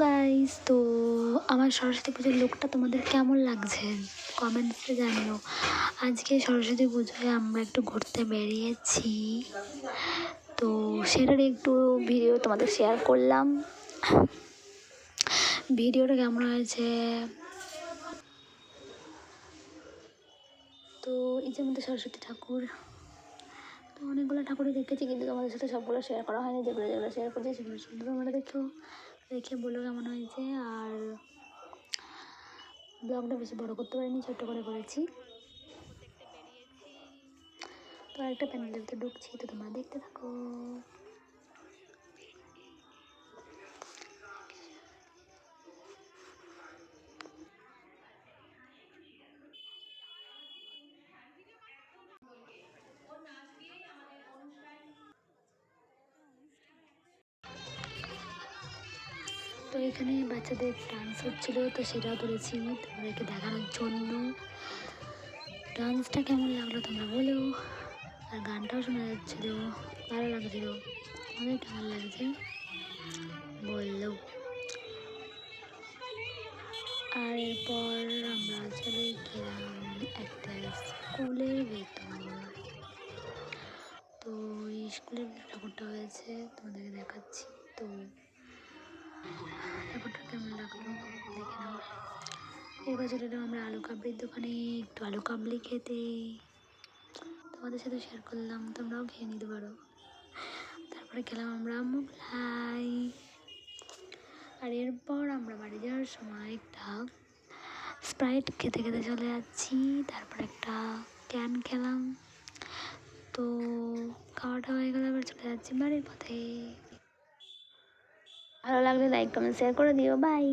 Guys তো আমার সরস্বতী পুজোর লোকটা তোমাদের কেমন লাগছে? কমেন্টসে জানিও। আজকে সরস্বতী পুজোয় আমরা একটু ঘুরতে বেরিয়েছি। তো সেটার একটু ভিডিও তোমাদের শেয়ার করলাম। ভিডিওটা কেমন হয়েছে? তো এই যে আমাদের সরস্বতী ঠাকুর। তো অনেকগুলো ঠাকুরই দেখেছি, কিন্তু তোমাদের সাথে সবগুলো শেয়ার করা হয়নি। যেগুলো যেগুলো শেয়ার করছি, সেগুলো শুধু তোমরা দেখো। দেখে বলো কেমন হয়েছে, আর ব্লগটা বেশি বড় করতে পারিনি, ছোট্ট করে করেছি। তো একটা প্যান্ডেলতে ঢুকছি, তো তোমরা দেখতে থাকো। এখানে বাচ্চাদের ডান্স হচ্ছিল, তো সেটাও তুলেছি। তোমাদেরকে দেখানোর জন্য। ডান্সটা কেমন লাগল তোমরা বলো। আর গানটাও শোনা যাচ্ছিল, ভালো লাগছিল, অনেক ভালো লাগছে বলল আর এরপর আমরা চলে গেলাম একটা স্কুলের ভেতর। তো এই স্কুলের ঠাকুরটা হয়েছে, তোমাদেরকে দেখাচ্ছি। তো ঠাকুরটা কেমন লাগল? দেখে নাও। এবার চলে এলাম আমরা আলু কাবলির দোকানে একটু আলু কাবলি খেতে। তোমাদের সাথে শেয়ার করলাম, তোমরাও খেয়ে নিতে পারো। তারপরে খেলাম আমরা মোগলাই। আর এরপর আমরা বাড়ি যাওয়ার সময় একটা স্প্রাইট খেতে খেতে চলে যাচ্ছি। তারপর একটা ক্যান খেলাম। তো খাওয়াটা হয়ে গেলে, এবার চলে যাচ্ছি বাড়ির পথে। ভালো লাগলে লাইক কমেন্ট শেয়ার করে দিও। বাই